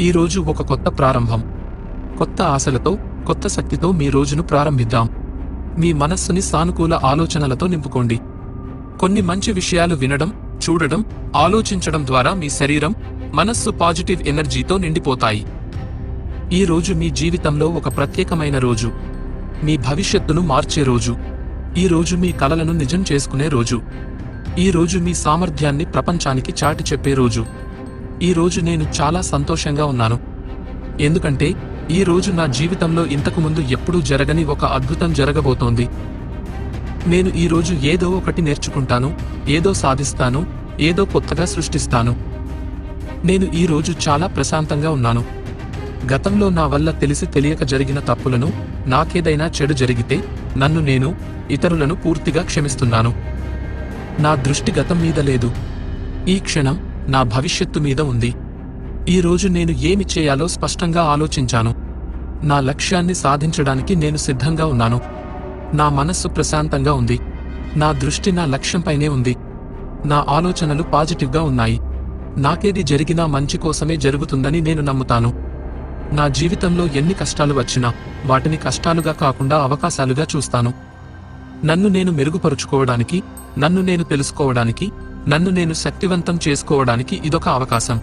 ఈరోజు ఒక కొత్త ప్రారంభం. కొత్త ఆశలతో కొత్త శక్తితో మీ రోజును ప్రారంభిద్దాం. మీ మనస్సుని సానుకూల ఆలోచనలతో నింపుకోండి. కొన్ని మంచి విషయాలు వినడం చూడడం ఆలోచించడం ద్వారా మీ శరీరం మనస్సు పాజిటివ్ ఎనర్జీతో నిండిపోతాయి. ఈ రోజు మీ జీవితంలో ఒక ప్రత్యేకమైన రోజు. మీ భవిష్యత్తును మార్చే రోజు. ఈ రోజు మీ కలలను నిజం చేసుకునే రోజు. ఈ రోజు మీ సామర్థ్యాన్ని ప్రపంచానికి చాటి చెప్పే రోజు. ఈరోజు నేను చాలా సంతోషంగా ఉన్నాను. ఎందుకంటే ఈ రోజు నా జీవితంలో ఇంతకు ముందు ఎప్పుడూ జరగని ఒక అద్భుతం జరగబోతోంది. నేను ఈరోజు ఏదో ఒకటి నేర్చుకుంటాను ఏదో సాధిస్తాను ఏదో కొత్తగా సృష్టిస్తాను. నేను ఈరోజు చాలా ప్రశాంతంగా ఉన్నాను. గతంలో నా వల్ల తెలిసి తెలియక జరిగిన తప్పులను నాకేదైనా చెడు జరిగితే నన్ను నేను ఇతరులను పూర్తిగా క్షమిస్తున్నాను. నా దృష్టి గతం మీద లేదు. ఈ క్షణం నా భవిష్యత్తు మీద ఉంది. ఈరోజు నేను ఏమి చేయాలో స్పష్టంగా ఆలోచించాను. నా లక్ష్యాన్ని సాధించడానికి నేను సిద్ధంగా ఉన్నాను. నా మనస్సు ప్రశాంతంగా ఉంది. నా దృష్టి నా లక్ష్యంపైనే ఉంది. నా ఆలోచనలు పాజిటివ్గా ఉన్నాయి. నాకేది జరిగినా మంచి కోసమే జరుగుతుందని నేను నమ్ముతాను. నా జీవితంలో ఎన్ని కష్టాలు వచ్చినా వాటిని కష్టాలుగా కాకుండా అవకాశాలుగా చూస్తాను. నన్ను నేను మెరుగుపరుచుకోవడానికి నన్ను నేను తెలుసుకోవడానికి నన్ను నేను శక్తివంతం చేసుకోవడానికి ఇదొక అవకాశం.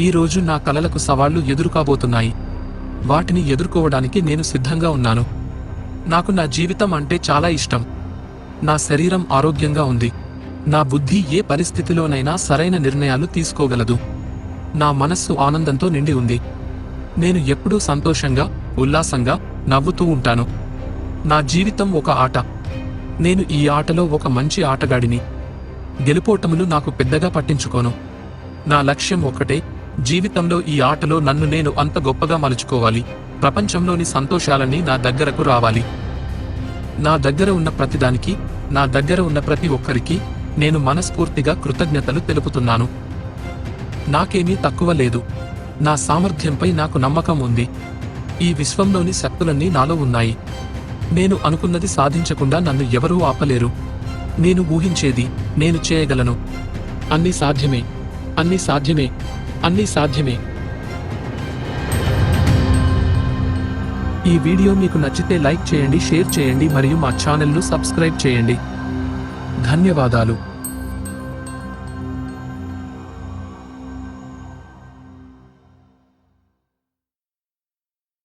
ఈరోజు నా కలలకు సవాళ్ళు ఎదురుకాబోతున్నాయి. వాటిని ఎదుర్కోవడానికి నేను సిద్ధంగా ఉన్నాను. నాకు నా జీవితం అంటే చాలా ఇష్టం. నా శరీరం ఆరోగ్యంగా ఉంది. నా బుద్ధి ఏ పరిస్థితిలోనైనా సరైన నిర్ణయాలు తీసుకోగలదు. నా మనస్సు ఆనందంతో నిండి ఉంది. నేను ఎప్పుడూ సంతోషంగా ఉల్లాసంగా నవ్వుతూ ఉంటాను. నా జీవితం ఒక ఆట. నేను ఈ ఆటలో ఒక మంచి ఆటగాడిని. గెలుపోటములు నాకు పెద్దగా పట్టించుకోను. నా లక్ష్యం ఒకటే జీవితంలో ఈ ఆటలో నన్ను నేను అంత గొప్పగా మలుచుకోవాలి. ప్రపంచంలోని సంతోషాలన్నీ నా దగ్గరకు రావాలి. నా దగ్గర ఉన్న ప్రతిదానికి నా దగ్గర ఉన్న ప్రతి ఒక్కరికి నేను మనస్ఫూర్తిగా కృతజ్ఞతలు తెలుపుతున్నాను. నాకేమీ తక్కువ లేదు. నా సామర్థ్యంపై నాకు నమ్మకం ఉంది. ఈ విశ్వంలోని శక్తులన్నీ నాలో ఉన్నాయి. నేను అనుకున్నది సాధించకుండా నన్ను ఎవరూ ఆపలేరు. నేను ఊహించేది నేను చేయగలను. అన్నీ సాధ్యమే అన్నీ సాధ్యమే అన్నీ సాధ్యమే. ఈ వీడియో మీకు నచ్చితే లైక్ చేయండి షేర్ చేయండి మరియు మా ఛానల్ను సబ్స్క్రైబ్ చేయండి. ధన్యవాదాలు.